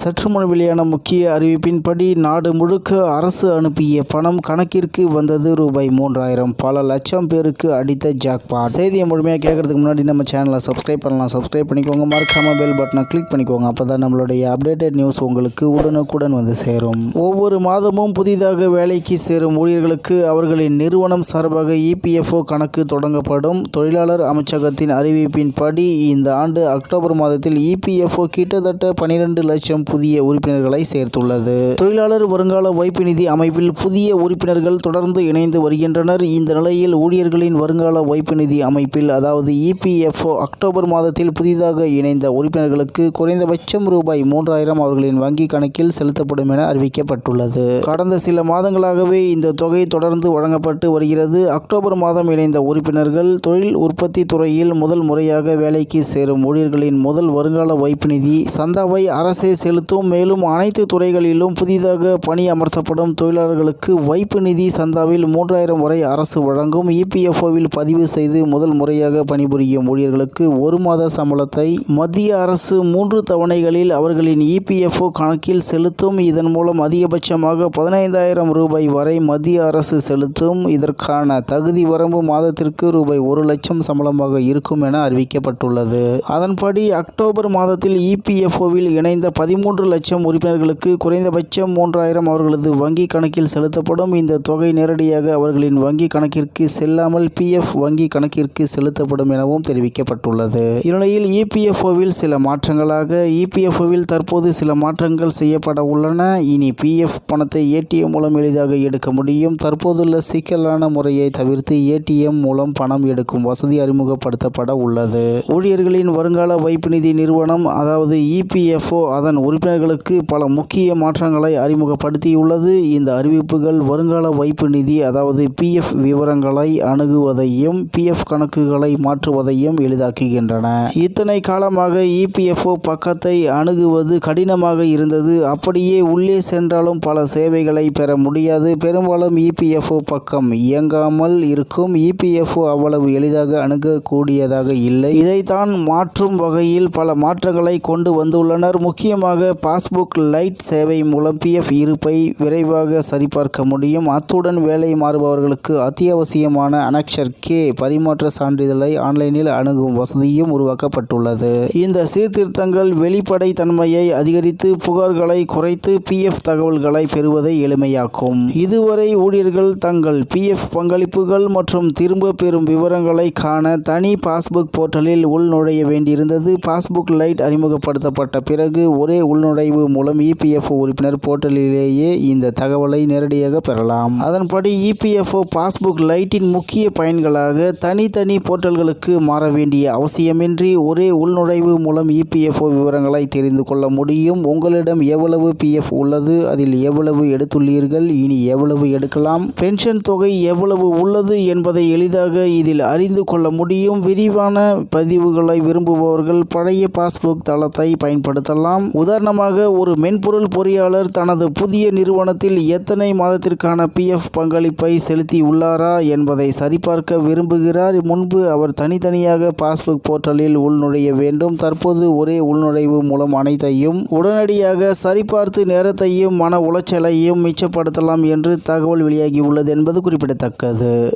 சற்று முன் வெளியான முக்கிய அறிவிப்பின்படி நாடு முழுக்க அரசு அனுப்பிய பணம் கணக்கிற்கு வந்தது ரூபாய் மூன்றாயிரம். பல லட்சம் பேருக்கு அடித்த ஜாக்பாட் செய்தியை முழுமையாக கேட்கறதுக்கு முன்னாடி நம்ம சேனலை சப்ஸ்கிரைப் பண்ணலாம். சப்ஸ்கிரைப் பண்ணிக்கோங்க. மறக்காம பெல் பட்டனை கிளிக் பண்ணிக்கோங்க. அப்போ தான் நம்மளுடைய அப்டேட்டட் நியூஸ் உங்களுக்கு உடனுக்குடன் வந்து சேரும். ஒவ்வொரு மாதமும் புதிதாக வேலைக்கு சேரும் ஊழியர்களுக்கு அவர்களின் நிறுவனம் சார்பாக இபிஎஃப்ஓ கணக்கு தொடங்கப்படும். தொழிலாளர் அமைச்சகத்தின் அறிவிப்பின்படி இந்த ஆண்டு அக்டோபர் மாதத்தில் இபிஎஃப்ஓ கிட்டத்தட்ட பனிரெண்டு லட்சம் புதிய உறுப்பினர்களை சேர்த்துள்ளது. தொழிலாளர் வருங்கால வைப்பு நிதி அமைப்பில் புதிய உறுப்பினர்கள் தொடர்ந்து இணைந்து வருகின்றனர். இந்த நிலையில் ஊழியர்களின் வருங்கால வைப்பு நிதி அமைப்பில் அதாவது இபிஎஃப்ஓ அக்டோபர் மாதத்தில் புதிதாக இணைந்த உறுப்பினர்களுக்கு குறைந்தபட்சம் ரூபாய் மூன்றாயிரம் அவர்களின் வங்கி கணக்கில் செலுத்தப்படும் என அறிவிக்கப்பட்டுள்ளது. கடந்த சில மாதங்களாகவே இந்த தொகை தொடர்ந்து வழங்கப்பட்டு வருகிறது. அக்டோபர் மாதம் இணைந்த உறுப்பினர்கள் தொழில் உற்பத்தி துறையில் முதல் முறையாக வேலைக்கு சேரும் ஊழியர்களின் முதல் வருங்கால வைப்பு நிதி சந்தாவை அரசே செலுத்தும் மேலும் அனைத்து துறைகளிலும் புதிதாக பணி அமர்த்தப்படும் தொழிலாளர்களுக்கு வைப்பு நிதி சந்தாவில் மூன்றாயிரம் வரை அரசு வழங்கும் இபிஎஃப்ஓவில் பதிவு செய்து முதல் முறையாக பணிபுரியும் ஊழியர்களுக்கு ஒரு மாத சம்பளத்தை மத்திய அரசு மூன்று தவணைகளில் அவர்களின் இபிஎஃப்ஓ கணக்கில் செலுத்தும். இதன் மூலம் அதிகபட்சமாக பதினைந்தாயிரம் ரூபாய் வரை மத்திய அரசு செலுத்தும். இதற்கான தகுதி வரம்பு மாதத்திற்கு ரூபாய் ஒரு லட்சம் சம்பளமாக இருக்கும் என அறிவிக்கப்பட்டுள்ளது. அதன்படி அக்டோபர் மாதத்தில் இபிஎஃப்ஓவில் இணைந்த பதிமூன்று லட்சம் உறுப்பினர்களுக்கு குறைந்தபட்சம் மூன்றாயிரம் அவர்களது வங்கி கணக்கில் செலுத்தப்படும். இந்த தொகை நேரடியாக அவர்களின் வங்கி கணக்கிற்கு செல்லாமல் பிஎஃப் வங்கி கணக்கிற்கு செலுத்தப்படும் எனவும் தெரிவிக்கப்பட்டுள்ளது. இந்நிலையில் இபிஎஃப்ஓவில் சில மாற்றங்களாக இபிஎஃப்ஓவில் தற்போது சில மாற்றங்கள் செய்யப்பட உள்ளன. இனி பிஎஃப் பணத்தை ஏடிஎம் மூலம் எளிதாக எடுக்க முடியும். தற்போதுள்ள சிக்கலான முறையை தவிர்த்து ஏடிஎம் மூலம் பணம் எடுக்கும் வசதி அறிமுகப்படுத்தப்பட உள்ளது. ஊழியர்களின் வருங்கால வைப்பு நிதி நிறுவனம் அதாவது இபிஎஃப்ஓ அதன் உறுப்பினர்களுக்கு பல முக்கிய மாற்றங்களை அறிமுகப்படுத்தியுள்ளது. இந்த அறிவிப்புகள் வருங்கால வைப்பு நிதி அதாவது பிஎஃப் விவரங்களை அணுகுவதையும் பிஎஃப் கணக்குகளை மாற்றுவதையும் எளிதாக்குகின்றன. இத்தனை காலமாக இபிஎஃப்ஓ பக்கத்தை அணுகுவது கடினமாக இருந்தது. அப்படியே உள்ளே சென்றாலும் பல சேவைகளை பெற முடியாது. பெரும்பாலும் இபிஎஃப்ஓ பக்கம் இயங்காமல் இருக்கும். இபிஎஃப்ஓ அவ்வளவு எளிதாக அணுகக்கூடியதாக இல்லை. இதைத்தான் மாற்றும் வகையில் பல மாற்றங்களை கொண்டு வந்துள்ளனர். முக்கியமாக பாஸ்புக் லைட் சேவை மூலம் பிஎஃப் இருப்பை விரைவாக சரிபார்க்க முடியும். அத்துடன் வேலை மாறுபவர்களுக்கு அத்தியாவசியமான அனக்ஷர் கே பரிமாற்ற சான்றிதழை ஆன்லைனில் அணுகும் வசதியும் உருவாக்கப்பட்டுள்ளது. இந்த சீர்திருத்தங்கள் வெளிப்படை தன்மையை அதிகரித்து புகார்களை குறைத்து பிஎஃப் தகவல்களை பெறுவதை எளிமையாக்கும். இதுவரை ஊழியர்கள் தங்கள் பிஎஃப் பங்களிப்புகள் மற்றும் திரும்ப பெறும் விவரங்களை காண தனி பாஸ்புக் போர்ட்டலில் உள்நுழைய வேண்டியிருந்தது. பாஸ்புக் லைட் அறிமுகப்படுத்தப்பட்ட பிறகு ஒரே உள்நுழைவு மூலம் இபிஎஃப்ஓ உறுப்பினர் போர்ட்டலிலேயே இந்த தகவலை நேரடியாக பெறலாம். அதன்படி இபிஎஃப்ஓ பாஸ்புக் லைட்டின் முக்கிய பயன்களாக தனித்தனி போர்ட்டல்களுக்கு மாற வேண்டிய அவசியமின்றி ஒரே உள்நுழைவு மூலம் இபிஎஃப்ஓ விவரங்களை தெரிந்து கொள்ள முடியும். உங்களிடம் எவ்வளவு பிஎஃப் உள்ளது அதில் எவ்வளவு எடுத்துள்ளீர்கள் இனி எவ்வளவு எடுக்கலாம் பென்ஷன் தொகை எவ்வளவு உள்ளது என்பதை எளிதாக இதில் அறிந்து கொள்ள முடியும். விரிவான பதிவுகளை விரும்புபவர்கள் பழைய பாஸ்புக் தளத்தை பயன்படுத்தலாம். உதாரணமாக ஒரு மென்பொருள் பொறியாளர் தனது புதிய நிறுவனத்தில் எத்தனை மாதத்திற்கான பிஎஃப் பங்களிப்பை செலுத்தி உள்ளாரா என்பதை சரிபார்க்க விரும்புகிறார். முன்பு அவர் தனித்தனியாக பாஸ்புக் போர்ட்டலில் உள்நுழைய வேண்டும். தற்போது ஒரே உள்நுழைவு மூலம் அனைத்தையும் உடனடியாக சரிபார்த்து நேரத்தையும் மன உளைச்சலையும் மிச்சப்படுத்தலாம் என்று தகவல் வெளியாகியுள்ளது என்பது குறிப்பிடத்தக்கது.